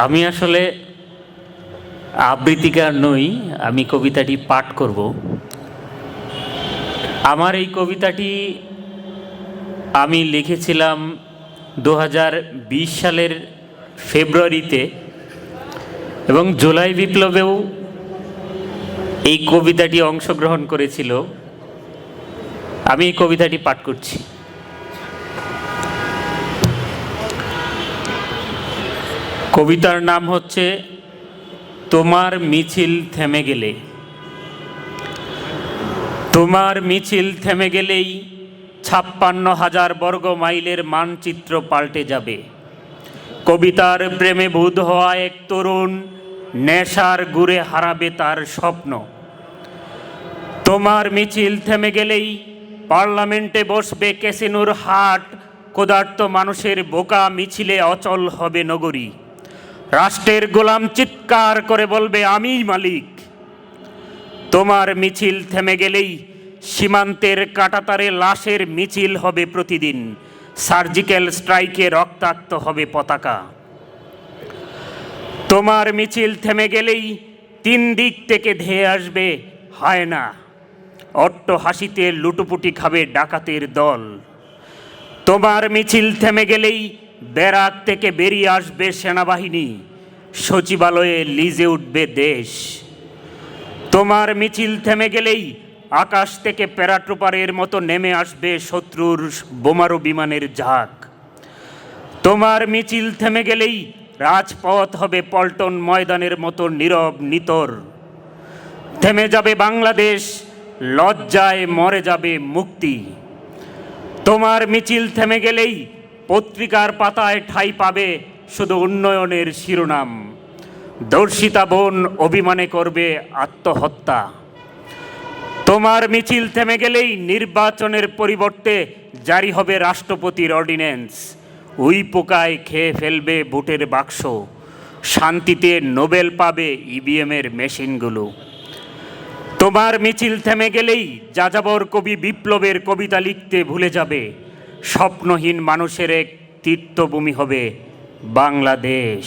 আমি আসলে আবৃত্তিকার নই, আমি কবিতাটি পাঠ করব। আমার এই কবিতাটি আমি লিখেছিলাম দু হাজার বিশ সালের ফেব্রুয়ারিতে এবং জুলাই বিপ্লবেও এই কবিতাটি অংশগ্রহণ করেছিল। আমি এই কবিতাটি পাঠ করছি। কবিতার নাম হচ্ছে, তোমার মিছিল থেমে গেলে। তোমার মিছিল থেমে গেলেই ছাপ্পান্ন হাজার বর্গ মাইলের মানচিত্র পাল্টে যাবে। কবিতার প্রেমে বুধ হওয়া এক তরুণ নেশার গুড়ে হারাবে তার স্বপ্ন। তোমার মিছিল থেমে গেলেই পার্লামেন্টে বসবে ক্যাসিনোর হাট, ক্ষুধার্ত মানুষের বোকা মিছিলে অচল হবে নগরী। রাষ্ট্রের গোলাম চিৎকার করে বলবে আমিই মালিক। তোমার মিছিল থেমে গেলেই সীমান্তের কাটাতারে লাশের মিছিল হবে প্রতিদিন। সার্জিক্যাল স্ট্রাইকে রক্তাক্ত হবে পতাকা। তোমার মিছিল থেমে গেলেই তিন দিক থেকে ধেয়ে আসবে হয় না অট্ট হাসিতে লুটুপুটি খাবে ডাকাতের দল। তোমার মিছিল থেমে গেলেই ব্যারাক থেকে বেরিয়ে আসবে সেনাবাহিনী। সচিবালয়ে লিজে উঠবে দেশ। তোমার মিছিল থেমে গেলেই আকাশ থেকে প্যারাট্রুপারের মতো নেমে আসবে শত্রুর বোমারু বিমানের ঝাঁক। তোমার মিছিল থেমে গেলেই রাজপথ হবে পল্টন ময়দানের মতো নীরব নিতর। থেমে যাবে বাংলাদেশ, লজ্জায় মরে যাবে মুক্তি। তোমার মিছিল থেমে গেলেই পত্রিকার পাতায় ঠাঁই পাবে শুধু উন্নয়নের শিরোনাম। দর্শিতা বোন অভিমানে করবে আত্মহত্যা। তোমার মিছিল থেমে গেলেই নির্বাচনের পরিবর্তে জারি হবে রাষ্ট্রপতির অর্ডিন্যান্স। উই পোকায় খেয়ে ফেলবে ভোটের বাক্স। শান্তিতে নোবেল পাবে ইভিএমের মেশিনগুলো। তোমার মিছিল থেমে গেলেই যাযাবর কবি বিপ্লবের কবিতা লিখতে ভুলে যাবে। স্বপ্নহীন মানুষের এক তীর্থভূমি হবে বাংলাদেশ